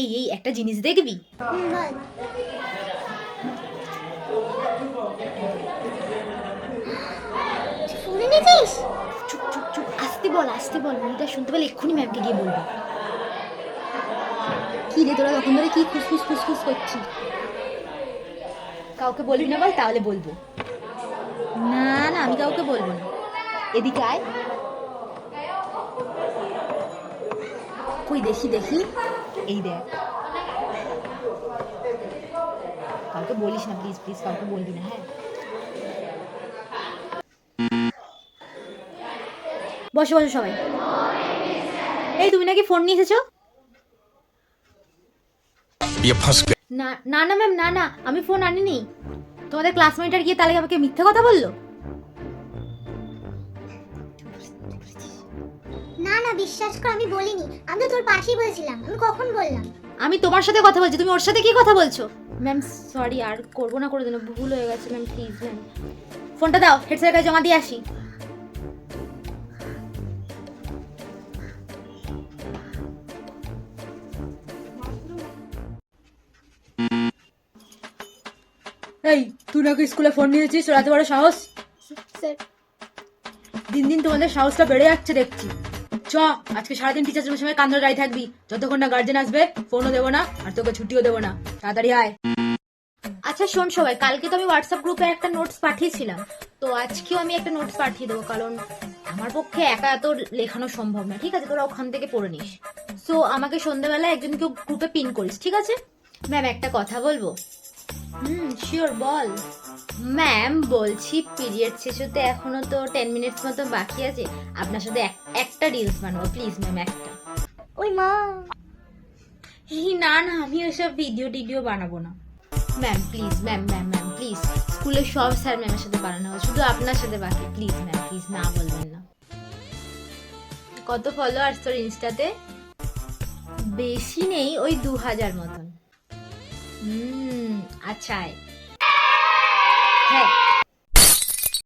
এই এই একটা জিনিস দেখবি। চুপ চুপ চুপ আসতে বল আসতে বল মনিটা শুনতে পেলে এক্ষুনি ম্যামকে গিয়ে বলব। কি রে তোরা তখন ধরে কি খুসখুস খুসখুস করছিস? কাউকে বলবি না বল তাহলে বলব। না না আমি কাউকে বলব না। এদিকে আয়। কই দেখি দেখি। এই দেখ। কাউকে বলিস না প্লিজ প্লিজ কাউকে বলবি না হ্যাঁ? বসে বসে সবাই। এই তুমি নাকি ফোন নিয়ে এসেছ? না না ম্যাম না না আমি ফোন আনিনি। তোমাদের ক্লাসমেটার গিয়ে তাহলে আমাকে মিথ্যা কথা বলল? বিশ্বাস কর আমি বলিনি। আমি তো তোর পাশেই বলছিলাম আমি কখন বললাম? আমি তোমার সাথে কথা বলছি তুমি ওর সাথে কি কথা বলছো? ম্যাম সরি আর করব না করে দিন ভুল হয়ে গেছে ম্যাম প্লিজ ম্যাম। ফোনটা দাও হেড স্যারের কাছে জমা দিয়ে আসি। এই তুই নাকি স্কুলে ফোন নিয়েছিস তোর এত বড় সাহস? দিন দিন তোমাদের সাহসটা বেড়ে যাচ্ছে দেখছি। চ, আজকে সারাদিন টিচার রুমের সময় কান্দর গাড়ি থাকবি। যতক্ষণ না গার্জেন আসবে ফোনও দেবো না, আর তোকে ছুটিও দেবো না। তাড়াতাড়ি আয়। আচ্ছা শোন সবাই, কালকে তো আমি হোয়াটসঅ্যাপ গ্রুপে একটা নোটস পাঠিয়েছিলাম। তো আজকেও আমি একটা নোটস পাঠিয়ে দেবো, কারণ আমার পক্ষে একা এত লেখানো সম্ভব না। ঠিক আছে, তোরা ওখান থেকে পড়ে নিস। সো আমাকে সন্ধ্যাবেলা একজনকে গ্রুপে পিন করিস, ঠিক আছে? ম্যাম একটা কথা বলব? হুম শিওর বল। ম্যাম বলছি পিরিয়ড শেষ হতে এখনও তো টেন মিনিটস মতো বাকি আছে। আপনার সাথে এক- একটা রিলস বানাবো প্লিজ ম্যাম একটা। ওই মা। এই না না আমি ওইসব ভিডিও টিডিও বানাবো না। Ma'am please ma'am ma'am ma'am please স্কুলের সব স্যার ম্যামের সাথে বানানো হয় শুধু আপনার সাথে বাকি প্লিজ ম্যাম প্লিজ না বলবেন না। কত ফলোয়ার্স তোর ইনস্টাতে? বেশি নেই ওই দু হাজার মতন। হুম আচ্ছা। হ্যাঁ